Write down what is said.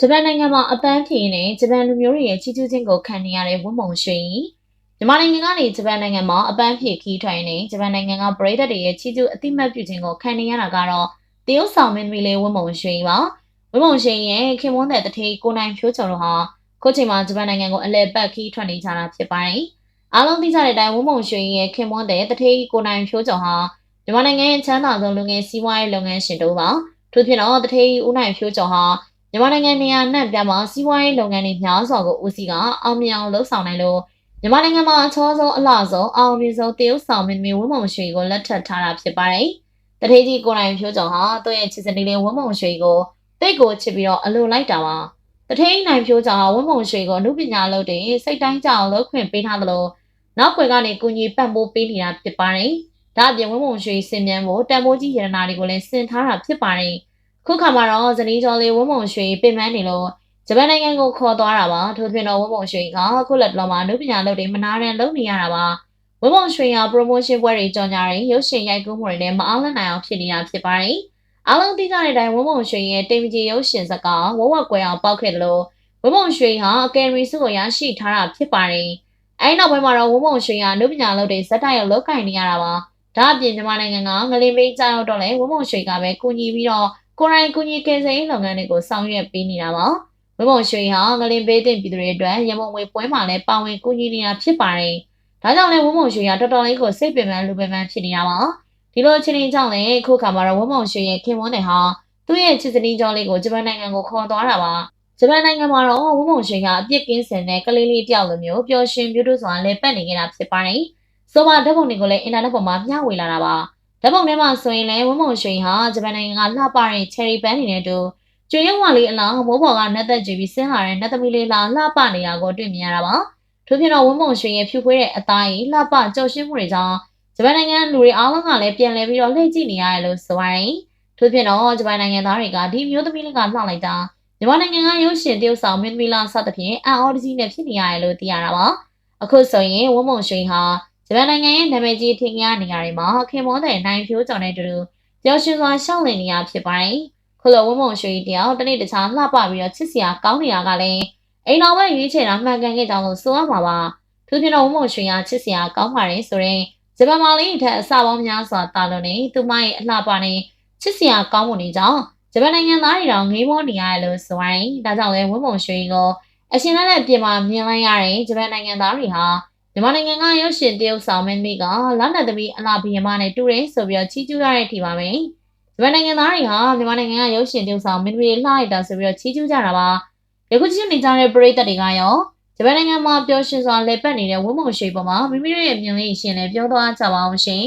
ဂျပန်နိုင်ငံမှာအပန်းဖြေနဲ့ဂျပန်လူမျိုးတွေရဲ့ချီးကျူးခြင်းကိုခံနေရတဲ့ဝတ်မုံရွှေမြန်မာနိုင်ငံကနေဂျပန်နိုင်ငံမှာအပန်းဖြေခီးထွင်နေဂျပန်နိုင်ငံကပရိသတ်တွေရဲ့ချီးကျူးအတိမတ်ပြုခြင်းကိုခံနေရတာကတော့တရုတ်ဆောင်မင်းသမီးလေးဝတ်မုံရွှေပါဝတ်မုံရွှေရဲ့ခင်မွန်းတဲ့တထေးကိုနိုင်ဖြိုးချုံတို့ဟာခုချိန်မှာဂျပန်နိုင်ငံကိုအလဲပတ်ခီးထွက်နေကြတာဖြစ်ပါတယ်အားလုံးသိကြတဲ့အတိုင်းဝတ်မုံရွှေရဲ့ခင်မွန်းတဲ့တထေးကိုနိုင်ဖြိုးချုံဟာမြန်မာနိုင်ငံရဲ့ချမ်းသာဆုံးလူငယ်စီးပွားရေးလုပ်ငန်းရှင်တို့ပါထို့ဖြစ်တော့တထေးဦးနိုင်ဖြိုးချုံဟာ မြန်မာနိုင်ငံနေရာနှံ့ပြမှာစီးပွားရေးလုပ်ငန်းတွေများစွာကိုဦးစီးကအောင်မြင်အောင်လှုပ်ဆောင်နိုင်လို့မြန်မာနိုင်ငံမှာအချောဆုံးအလှဆုံးအောင်မြင်ဆုံးတရုတ်ဆောင်မင်းမီဝင်းမုံရွှေကိုလက်ထပ်ထားတာဖြစ်ပါတယ်။တထေးကြီးကိုနိုင်ဖြိုးကျော်ဟာသူ့ရဲ့ချစ်စနီလေးဝင်းမုံရွှေကိုတိတ်ကိုချစ်ပြီးတော့အလိုလိုက်တာပါ။တထေးနိုင်ဖြိုးကျော်ဟာဝင်းမုံရွှေကိုအမှုပညာလုပ်တဲ့စိတ်တိုင်းကြအောင်လုပ်ခွင့်ပေးထားသလိုနောက်ွယ်ကနေကုညီပံ့ပိုးပေးနေတာဖြစ်ပါတယ်။ဒါအပြင်ဝင်းမုံရွှေစင်မြန်ဖို့တန်ဖိုးကြီးရတနာတွေကိုလည်းစင်ထားတာဖြစ်ပါတယ်။ ခုခါမှာတော့ဇနီးကျော်လေးဝုံမုံရွှေပင်ပန်းနေလို့ဂျပန်နိုင်ငံကိုခေါ်သွားတာပါထို့ပြင်တော့ဝုံမုံရွှေကခုလက်တော်မှာနုပညာလုပ်တွေမနာရန်လုပ်နေရတာပါဝုံမုံရွှေက promotion ပွဲတွေကြော်ညာတွေရုပ်ရှင်ရိုက်ကူးမှုတွေနဲ့မအားလနိုင်အောင်ဖြစ်နေတာဖြစ်ပါတယ်အားလုံးသိကြတဲ့အတိုင်းဝုံမုံရွှေရဲ့တိမ်မကြီးရုပ်ရှင်ဇာတ်ကားဝဝကွယ်အောင်ပေါက်ခဲ့တယ်လို့ဝုံမုံရွှေဟာအကယ်ဒမီစုကိုရရှိထားတာဖြစ်ပါတယ်အဲဒီနောက်ပိုင်းမှာတော့ဝုံမုံရွှေကအနုပညာလုပ်တွေဇက်တိုက်ရောက်လောက်ကင်နေရတာပါဒါအပြင်မြန်မာနိုင်ငံကငလင်မေးကြောက်တော့လဲဝုံမုံရွှေကပဲကူညီပြီးတော့ ကိုရိုင်းကူညီကယ်ဆယ်ရေးလုပ်ငန်းတွေကိုဆောင်ရွက်ပေးနေတာပါဝင်းမုံရွှေဟာငလင်ပေးတဲ့ပြည်သူတွေအတွက်ရမုံငွေပွဲမှာလည်းပါဝင်ကူညီနေတာဖြစ်ပါတယ်ဒါကြောင့်လည်းဝင်းမုံရွှေကတော်တော်လေးကိုစိတ်ပင်ပန်းလူပင်ပန်းဖြစ်နေတာပါဒီလိုအခြေအနေကြောင့်လည်းခုခါမှာတော့ဝင်းမုံရွှေရဲ့ခင်ဝန်းတဲ့ဟာသူ့ရဲ့ချစ်စနီးကြောလေးကိုဂျပန်နိုင်ငံကိုခေါ်သွားတာပါဂျပန်နိုင်ငံမှာတော့ဝင်းမုံရွှေကအပြစ်ကင်းစင်တဲ့ကလေးလေးတယောက်လိုမျိုးပျော်ရွှင်ပြူးတူးစွာလည်းပတ်နေခဲ့တာဖြစ်ပါတယ်ဆိုပါဓာတ်ပုံတွေကိုလည်းအင်တာနက်ပေါ်မှာမျှဝေလာတာပါ ဓာတ်ပုံထဲမှာဆိုရင်လည်းဝင်းမုံရွှေဟာဂျပန်နိုင်ငံကလှပတဲ့ cherry ပန်းတွေနဲ့တူကျွေရုံဝါလေးအလောင်းမိုးပေါ်ကနတ်သက်ကြည့်ပြီးဆင်းလာတဲ့နတ်သမီးလေးလာလှပနေတာကိုတွေ့မြင်ရတာပါထို့ဖြစ်တော့ဝင်းမုံရွှေရဲ့ဖြူဖွေးတဲ့အသားရည်လှပကြော်ရှင်းမှုတွေကြောင့်ဂျပန်နိုင်ငံလူတွေအားလုံးကလည်းပြန်လည်ပြီးတော့လှည့်ကြည့်နေရတယ်လို့ဆိုပါတယ်ထို့ဖြစ်တော့ဂျပန်နိုင်ငံသားတွေကဒီမျိုးသမီးလေးကလှလိုက်တာမြန်မာနိုင်ငံကရုပ်ရှင်တရုတ်ဆောင်မင်းသမီးလာစသဖြင့်အန်အော်ဒီစီနဲ့ဖြစ်နေရတယ်လို့သိရတာပါအခုဆိုရင်ဝင်းမုံရွှေဟာ ဂျပန်နိုင်ငံရဲ့နာမည်ကြီးထင်ရှားနေရာတွေမှာခင်မောတဲ့နိုင်ဖြိုးကြောင်တဲ့တူပျော်ရွှင်စွာရှောက်လင်နေရဖြစ်ပါတယ်။ခုလိုဝင်းမုံရွှေတယောက်တနေ့တခြားလှပပြီးတော့ချစ်စရာကောင်းနေတာကလည်းအိမ်တော်ပဲရွေးချယ်တာမှန်ကန်ခဲ့ကြောင်းလို့ဆိုရမှာပါ။သူပြင်တော်ဝင်းမုံရွှေကချစ်စရာကောင်းပါတယ်ဆိုရင်ဂျပန်မာလေးထက်အစပေါင်းများစွာတာလို့နေသူမရဲ့အလှပနဲ့ချစ်စရာကောင်းမှုတွေကြောင့်ဂျပန်နိုင်ငံသားတွေတော့ငေးမောနေရတယ်လို့ဆိုရင်ဒါကြောင့်လည်းဝင်းမုံရွှေကိုအရှင်လက်လက်ပြင်မှာမြင်လိုက်ရတဲ့ဂျပန်နိုင်ငံသားတွေဟာ မြန်မာနိုင်ငံကရုပ်ရှင်တရုတ်ဆောင်မင်းမိကလာနတ်သမီးအလားဘီယမနဲ့တူတယ်ဆိုပြီးတော့ချီးကျူးရတဲ့အထိပါပဲမြန်မာနိုင်ငံသားတွေဟာမြန်မာနိုင်ငံကရုပ်ရှင်တရုတ်ဆောင်မင်းမိလှလိုက်တာဆိုပြီးတော့ချီးကျူးကြတာပါယခုချစ်နေကြတဲ့ပရိသတ်တွေကရောဂျပန်နိုင်ငံမှာပျော်ရွှင်စွာလည်ပတ်နေတဲ့ဝင်းမုံရွှေပေါ်မှာမိမိတို့ရဲ့မြင်လေးရှင်လည်းပြောသွားကြပါအောင်ရှင်